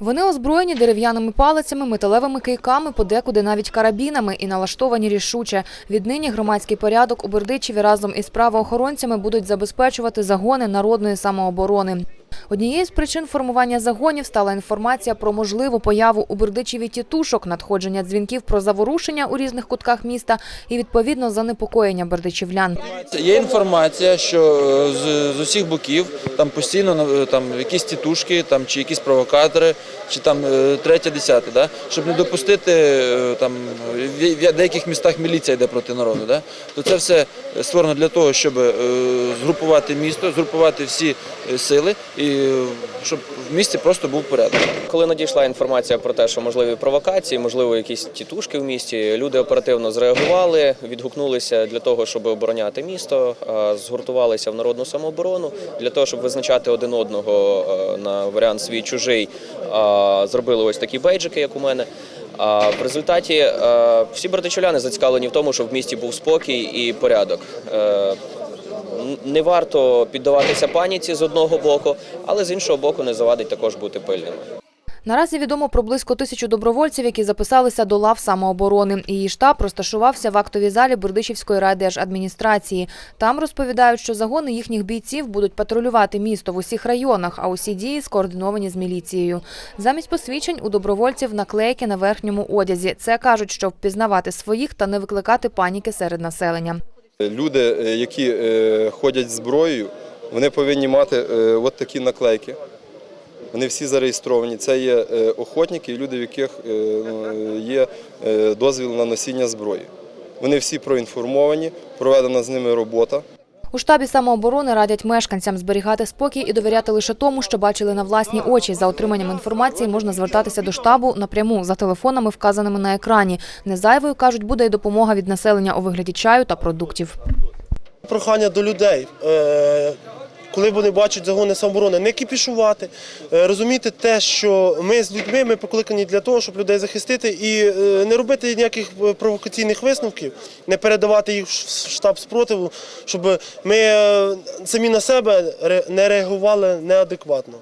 Вони озброєні дерев'яними палицями, металевими кийками, подекуди навіть карабінами і налаштовані рішуче. Віднині громадський порядок у Бердичеві разом із правоохоронцями будуть забезпечувати загони народної самооборони. Однією з причин формування загонів стала інформація про можливу появу у Бердичеві тітушок, надходження дзвінків про заворушення у різних кутках міста і відповідно занепокоєння бердичівлян. Є інформація, що е, з, з усіх боків там постійно е, там якісь тітушки, там чи якісь провокатори, чи там е, третє, десяте, да? щоб не допустити там в деяких містах міліція йде проти народу. Да? То це все створено для того, щоб згрупувати місто, згрупувати всі сили і е, щоб в місті просто був порядок. Коли надійшла інформація про те, що можливі провокації, можливо, якісь тітушки в місті, люди оперативно зреагували, відгукнулися для того, щоб обороняти місто, е, згуртувалися в народну самооборону для того, щоб визначати один одного е, на варіант свій чужий. е, Зробили ось такі бейджики, як у мене. А в результаті е, всі братичуляни зацікавлені в тому, щоб в місті був спокій і порядок. Не варто піддаватися паніці з одного боку, але з іншого боку не завадить також бути пильними. Наразі відомо про близько тисячу добровольців, які записалися до лав самооборони. Її штаб розташувався в актовій залі Бердичівської райдержадміністрації. Там розповідають, що загони їхніх бійців будуть патрулювати місто в усіх районах, а усі дії скоординовані з міліцією. Замість посвідчень у добровольців наклейки на верхньому одязі. Це кажуть, щоб впізнавати своїх та не викликати паніки серед населення. Люди, е, які е, ходять зброєю, вони повинні мати е, от такі наклейки. Вони всі зареєстровані. Це є охотники, люди, в яких ну, є дозвіл на носіння зброї. Вони всі проінформовані, проведена з ними робота. У штабі самооборони радять мешканцям зберігати спокій і довіряти лише тому, що бачили на власні очі. За отриманням інформації можна звертатися до штабу напряму за телефонами, вказаними на екрані. Незайвою, кажуть, буде й допомога від населення у вигляді чаю та продуктів. Прохання до людей. Коли вони бачать загони самоборони, не кіпішувати, е, розуміти те, що ми з людьми ми покликані для того, щоб людей захистити, і е, не робити ніяких е, провокаційних висновків, не передавати їх в штаб спротиву, щоб ми самі на себе не реагували неадекватно.